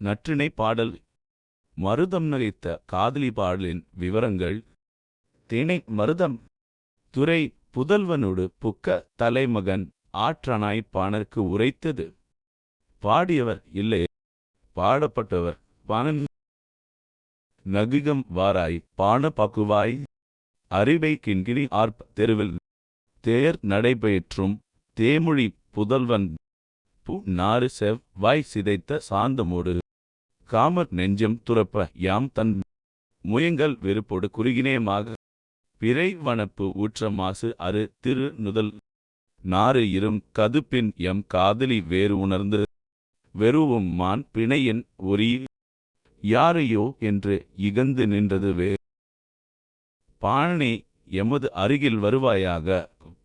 நற்றிணை பாடல். மருதம் நகைத்த காதலி பாடலின் விவரங்கள். திணை மருதம். துறை புதல்வனோடு புக்க தலைமகன். ஆற்றனாய் பாணர்க்கு உரைத்தது. பாடியவர் இல்லை. பாடப்பட்டவர் பாணன். நகிகம் வாராய் பாண பக்குவாய். அறிவை கிண்கிணி ஆர்ப் தெருவில். தேர் நடைபெற்றும் தேமொழி புதல்வன். பு நாறு செவ் வாய் சிதைத்த சாந்தமோடு. காமர் நெஞ்சம் துறப்ப யாம் தன் முயங்கல் வெறுப்போடு குறுகினேமாக பிறை வனப்பு ஊற்ற மாசு அரு திரு நுதல் நாறு இரும் கதுப்பின் எம் காதலி வேறு உணர்ந்து வெறுவும் மான் பிணையின் ஒரி யாரையோ என்று இகந்து நின்றது வே பாணனே எமது அருகில் வருவாயாக.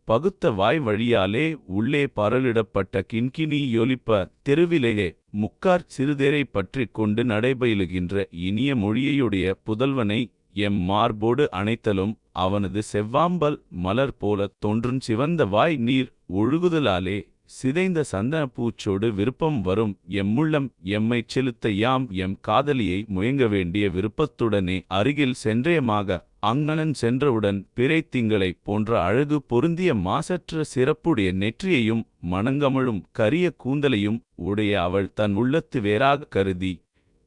பகுத்த வாய் வழியாலே உள்ளே பரலிடப்பட்ட கின்கினி யொலிப்ப தெருவிலேயே முக்கார் சிறுதேரை பற்றிக் கொண்டு நடைபயிலுகின்ற இனிய மொழியையுடைய புதல்வனை எம் மார்போடு அணைத்தலும் அவனது செவ்வாம்பல் மலர் போல தோன்றும் சிவந்த வாய் நீர் ஒழுகுதலாலே சிதைந்த சந்தன பூச்சோடு விருப்பம் வரும் எம்முள்ளம் எம்மைச் செலுத்த யாம் எம் காதலியை முயங்க வேண்டிய விருப்பத்துடனே அருகில் சென்றேமாக அங்ஙனன் சென்றவுடன் பிறை திங்களைப் போன்ற அழகு பொருந்திய மாசற்ற சிறப்புடைய நெற்றியையும் மணங்கமழும் கரிய கூந்தலையும் உடைய அவள் தன் உள்ளத்து வேறாக கருதி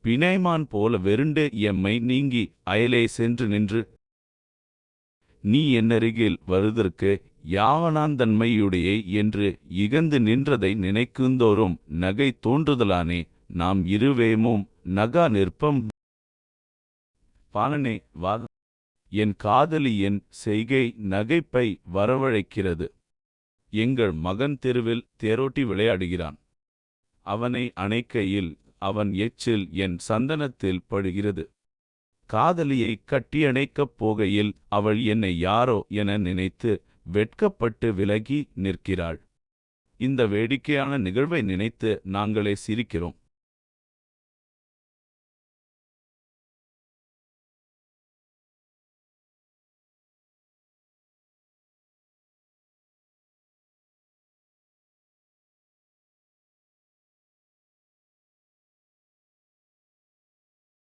பிணைமான் போல வெருண்டு எம்மை நீங்கி அயலே சென்று நின்று நீ என்னருகில் வருதற்கு யாவனாந்தன்மையுடைய என்று இகந்து நின்றதை நினைக்குந்தோறும் நகை தோன்றுதலானே நாம் இருவேமும் நகா நிற்பம். பாலனே வா என் காதலியின் செய்கை நகைப்பை வரவழைக்கிறது. எங்கள் மகன் தெருவில் தேரோட்டி விளையாடுகிறான். அவனை அணைக்கையில் அவன் எச்சில் என் சந்தனத்தில் படுகிறது. காதலியை கட்டியணைக்கப் போகையில் அவள் என்னை யாரோ என நினைத்து வெட்கப்பட்டு விலகி நிற்கிறாள். இந்த வேடிக்கையான நிகழ்வை நினைத்து நாங்களே சிரிக்கிறோம்.